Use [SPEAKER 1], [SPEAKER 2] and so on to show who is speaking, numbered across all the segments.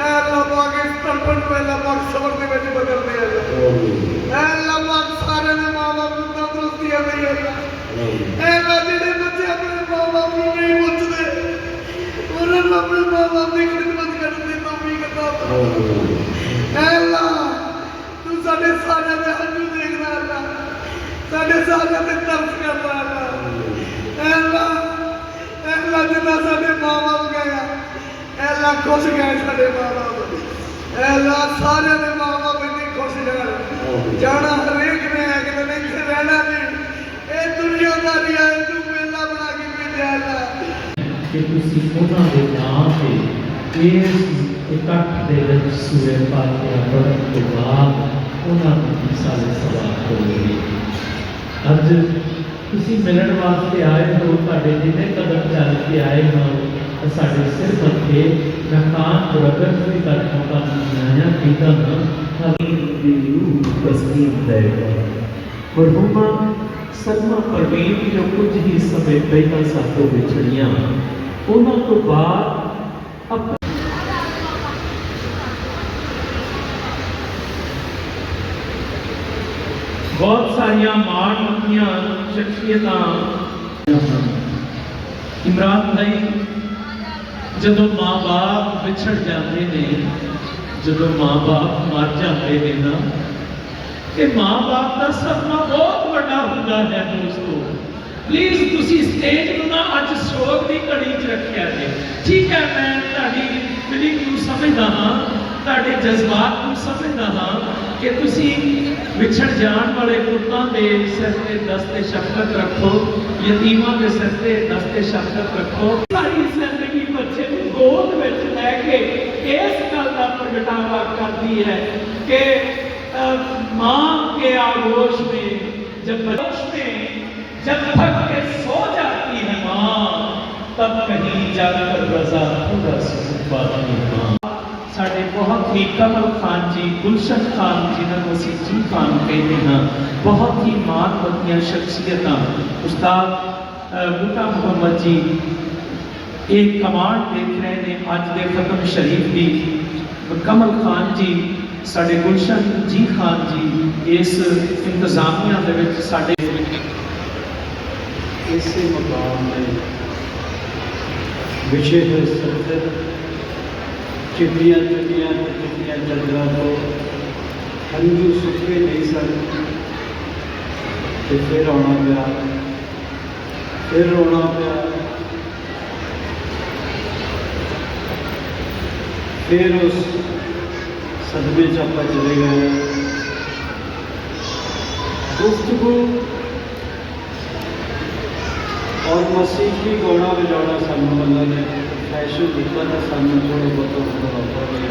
[SPEAKER 1] ਐ ਅੱਲਾ ਪਾਕ ਇਸ ਤੜਪਣ ਨੂੰ ਅੱਲਾ ਪਾਕ ਸਬਰ ਦੇ ਵਿੱਚ ਬਦਲ ਦੇ ਅੱਲਾ ਐ ਅੱਲਾ ਪਾਕ ਸਾਰਿਆਂ ਦੇ ਮਾਂ-ਬਾਪ ਨੂੰ ਤੰਦਰੁਸਤੀ ਦੇ ਅੱਲਾ ਐ ਅੱਲਾ ਜਿਹੜੇ ਬੱਚੇ ਆਪਣੇ ਮਾਂ-ਬਾਪ ਨੂੰ ਨਹੀਂ ਪੁੱਛਦੇ ਉਹਨਾਂ ਨੂੰ ਆਪਣੇ ਮਾਂ-ਬਾਪ ਦੀ ਖਿਦਮਤ ਕਰਨ ਦੀ ਤੌਫੀਕ ਫਰਮਾ ਐ ਅੱਲਾ ਤੂੰ ਸਾਡੇ ਸਾਰਿਆਂ ਦੇ ਹੰਝੂ ਦੇਖਦਾ ਅੱਲਾ ਸਾਡੇ ਸਾਰਿਆਂ ਤੇ ਤਰਸ ਕਰਦਾ ਅੱਲਾ ਐ ਅੱਲਾ ਐ ਅੱਲਾ ਜਿੰਨਾ ਐ ਅੱਲਾ ਖੁਸ਼ ਗਏ ਸਾਡੇ ਮਾਂ-ਬਾਪ ਐ ਅੱਲਾ ਸਾਰਿਆਂ ਦੇ ਮਾਂ-ਬਾਪ ਇੰਨੇ ਖੁਸ਼ ਜਾਣ ਜਾਣਾ ਹਰੇਕ ਨੇ ਹੈ ਕਿ ਨਹੀਂ ਇੱਥੇ ਰਹਿਣਾ ਨਹੀਂ ਇਹ ਦੁਨੀਆਦਾਰੀ ਆ ਇਹ ਤੂੰ ਮੇਲਾ ਬਣਾ ਕੇ ਭੇਜਿਆ ਅੱਲਾ
[SPEAKER 2] ਕਿ ਤੁਸੀਂ ਉਹਨਾਂ ਦੇ ਨਾਮ ਤੇ ਇਸ ਇਕੱਠ ਦੇ ਵਿੱਚ ਸੂਰੇ ਫਾਤਿਹਾ ਪੜ੍ਹਨ ਤੋਂ ਬਾਅਦ ਉਹਨਾਂ ਦੀ ਸਾਰੇ ਸਵਾਲ ਕਰੋਗੇ। ਅੱਜ ਤੁਸੀਂ ਮਿਲਣ ਵਾਸਤੇ ਆਏ ਹੋ ਤੁਹਾਡੇ ਜਿੰਨੇ ਕਦਮ ਚੱਲ ਕੇ ਆਏ ਹੋ Esagir-se porque na palavra foi da companhia e da مرحوما سلمہ پروین جو کچھ ہی سمے پہلا ساتھوں بچھڑیاں انہوں تو بعد بہت ساریاں مان مکیاں شخصیتاں۔ عمران بھائی ਜਦੋਂ ਮਾਂ-ਬਾਪ ਵਿਛੜ ਜਾਂਦੇ ਨੇ, ਜਦੋਂ ਮਾਂ-ਬਾਪ ਮਰ ਜਾਂਦੇ ਨੇ ਨਾ ਕਿ ਮਾਂ-ਬਾਪ ਦਾ ਸਦਮਾ ਬਹੁਤ ਵੱਡਾ ਹੁੰਦਾ ਹੈ ਦੋਸਤੋ। ਪਲੀਜ਼ ਤੁਸੀਂ ਸਟੇਜ ਨੂੰ ਨਾ ਅੱਜ ਸ਼ੋਕ ਦੀ ਘੜੀ 'ਚ ਰੱਖਿਆ ਜੇ। ਠੀਕ ਹੈ, ਮੈਂ ਤੁਹਾਡੀ ਫੀਲਿੰਗ ਨੂੰ ਸਮਝਦਾ ਹਾਂ, ਤੁਹਾਡੇ ਜਜ਼ਬਾਤ ਨੂੰ ਸਮਝਦਾ ਹਾਂ ਕਿ ਤੁਸੀਂ ਵਿਛੜ ਜਾਣ ਵਾਲੇ ਪੁੱਤਾਂ ਦੇ ਸਿਰ ਤੇ ਦਸਤੇ ਸ਼ਫਕਤ ਰੱਖੋ, ਯਤੀਮਾਂ ਦੇ ਸਿਰ ਤੇ ਦਸਤੇ ਸ਼ਫਕਤ ਰੱਖੋ। ਸਾਰੀ ਗੋਦ ਵਿੱਚ ਲੈ ਕੇ ਇਸ ਗੱਲ ਦਾ ਪ੍ਰਗਟਾਵਾ ਕਰਦੀ ہے کہ ماں کے آگوش میں جب بچ میں جب تک کے سو جاتی ہے ماں، تب کہیں جا کر رضا پورا سکون پاتی ہے ماں۔ ساڑھے بہت ہی کمل خان جی گلشن خان جی نے اسی جی خان کہتے ہیں۔ بہت ہی مان بدیاں شخصیتاں۔ استاد بوٹا محمد جی ایک کمانڈ دیکھ رہے ہیں آج دے ختم شریف دی۔ مکمل خان جی ساڑھے گلشن جی خان جی اس انتظامیہ دے وچ
[SPEAKER 3] ساڈے اسے مقام میں وشے ہے ستر چپیاں چپیاں چپیاں چدرا تو ہنجو سکھے نہیں سن۔ تو پھر رونا پیا۔ پھر رونا پیا۔ ਫਿਰ ਉਸ ਸਦਮੇ ਚ ਆਪਾਂ ਚਲੇ ਗਏ। ਗੁਫ਼ਤਗੂ ਔਰ ਮਸੀਹੀ ਗਾਉਣਾ ਵਜਾਉਣਾ ਸਾਨੂੰ ਅੱਲਾ ਨੇ ਫੈਸ਼ਨ ਦਿੱਤਾ ਤਾਂ ਸਾਨੂੰ ਥੋੜਾ ਬਹੁਤ ਹੁੰਦਾ ਹੋ। ਗਿਆ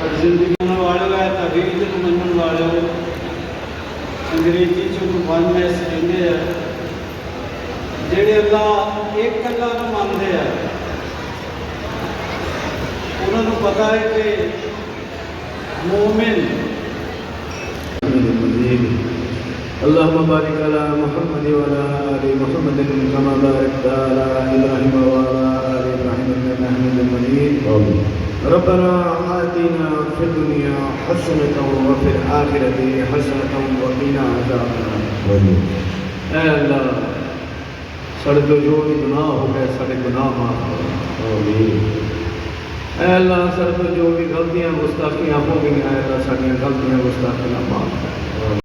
[SPEAKER 3] ਪਰ ਜ਼ਿੰਦਗੀ ਨੂੰ ਵਾਲਿਓ ਹੈ ਤਵਹੀਦ ਨੂੰ ਮੰਨਣ ਵਾਲਿਓ ਅੰਗਰੇਜ਼ੀ ਚ ਵਨਨੈਸ ਕਹਿੰਦੇ ਆ, ਜਿਹੜੇ ਅੱਲਾ ਇੱਕ ਅੱਲਾ ਨੂੰ ਮੰਨਦੇ ਆ ਉਹਨਾਂ ਨੂੰ ਪਤਾ ਹੈ ਕਿ ਮੂਮਿਨ
[SPEAKER 1] اللهم بارك على محمد وعلى ال محمد كما باركت على ابراهيم وعلى ال ابراهيم انك حميد مجيد ربنا آتنا في الدنيا حسنة وفي الآخرة حسنة وقنا عذاب النار اے اللہ سڑے تو جو بھی گناہ ہو گئے سڑے گناہ معاف کرو اے اللہ سر تو جو بھی غلطیاں گستاخیاں ہو گئی ہیں اللہ ساری غلطیاں گستاخیاں معاف کر